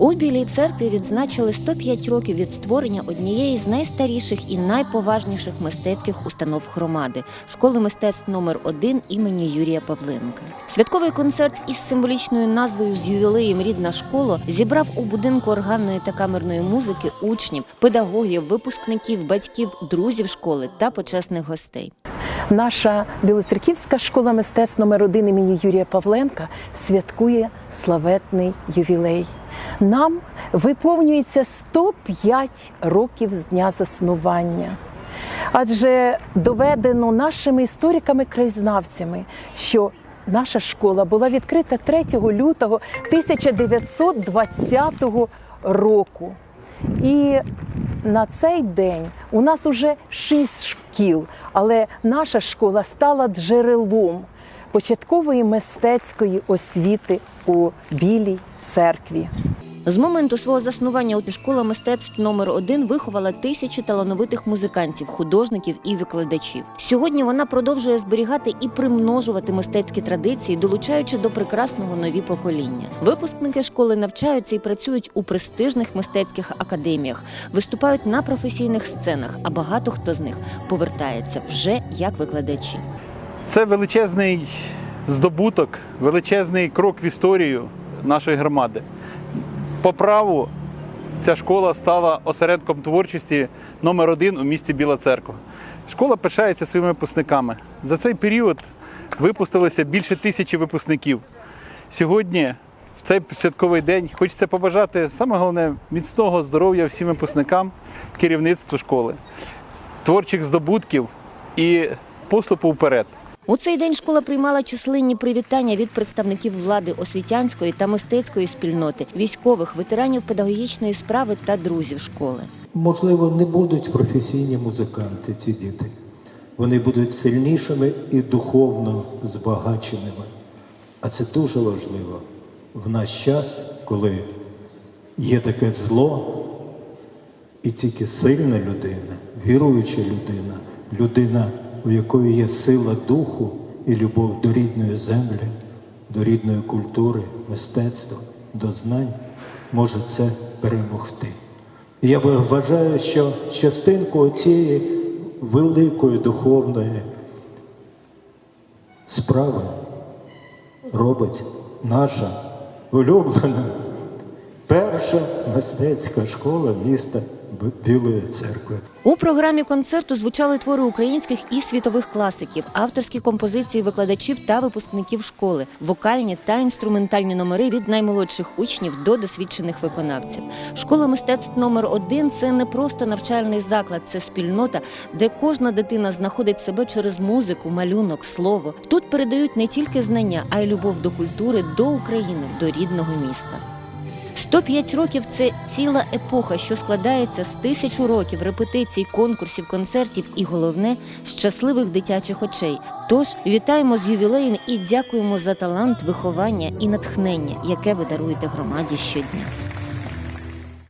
У Білій церкві відзначили 105 років від створення однієї з найстаріших і найповажніших мистецьких установ громади школи мистецтв номер 1 імені Юрія Павленка. Святковий концерт із символічною назвою з ювілеєм Рідна школа зібрав у будинку органної та камерної музики учнів, педагогів, випускників, батьків, друзів школи та почесних гостей. Наша Білоцерківська школа мистецтв номер 1 імені Юрія Павленка святкує славетний ювілей. Нам виповнюється 105 років з дня заснування. Адже доведено нашими істориками-краєзнавцями, що наша школа була відкрита 3 лютого 1920 року. І на цей день у нас уже шість шкіл, але наша школа стала джерелом початкової мистецької освіти у Білій церкві. З моменту свого заснування у школа мистецтв номер 1 виховала тисячі талановитих музикантів, художників і викладачів. Сьогодні вона продовжує зберігати і примножувати мистецькі традиції, долучаючи до прекрасного нові покоління. Випускники школи навчаються і працюють у престижних мистецьких академіях, виступають на професійних сценах, а багато хто з них повертається вже як викладачі. Це величезний здобуток, величезний крок в історію нашої громади. По праву ця школа стала осередком творчості номер один у місті Біла Церква. Школа пишається своїми випускниками. За цей період випустилося більше тисячі випускників. Сьогодні, в цей святковий день, хочеться побажати саме головне міцного здоров'я всім випускникам, керівництву школи, творчих здобутків і поступу вперед. У цей день школа приймала численні привітання від представників влади освітянської та мистецької спільноти, військових, ветеранів педагогічної справи та друзів школи. Можливо, не будуть професійні музиканти, ці діти. Вони будуть сильнішими і духовно збагаченими. А це дуже важливо в наш час, коли є таке зло, і тільки сильна людина, віруюча людина, людина, у якої є сила духу і любов до рідної землі, до рідної культури, мистецтва, до знань, може це перемогти. Я вважаю, що частинку цієї великої духовної справи робить наша улюблена перша мистецька школа міста Білої церкви. У програмі концерту звучали твори українських і світових класиків, авторські композиції викладачів та випускників школи, вокальні та інструментальні номери від наймолодших учнів до досвідчених виконавців. Школа мистецтв номер 1 це не просто навчальний заклад, це спільнота, де кожна дитина знаходить себе через музику, малюнок, слово. Тут передають не тільки знання, а й любов до культури, до України, до рідного міста. 105 років це ціла епоха, що складається з тисячу років репетицій, конкурсів, концертів і головне щасливих дитячих очей. Тож вітаємо з ювілеєм і дякуємо за талант, виховання і натхнення, яке ви даруєте громаді щодня.